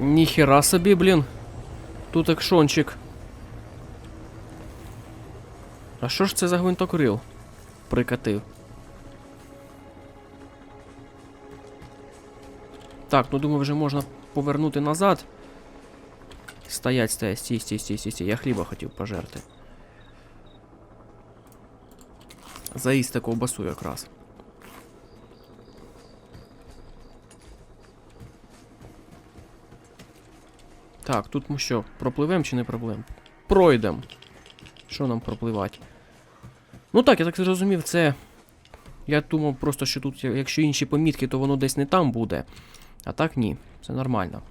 Ніхера собі, блін. Тут екшончик. А що ж це за гвинтокрил? Прикатив. Так, ну думаю, вже можна повернути назад. Стоять, стоять, стій, стій, стій, стій, стій. Я хліба хотів пожерти. Заїсти ковбасу якраз. Так, тут ми що, пропливемо чи не пропливемо? Пройдемо. Що нам пропливати? Ну так, я так зрозумів, це. Я думав просто, що тут, якщо інші помітки, то воно десь не там буде. А так ні, все нормально.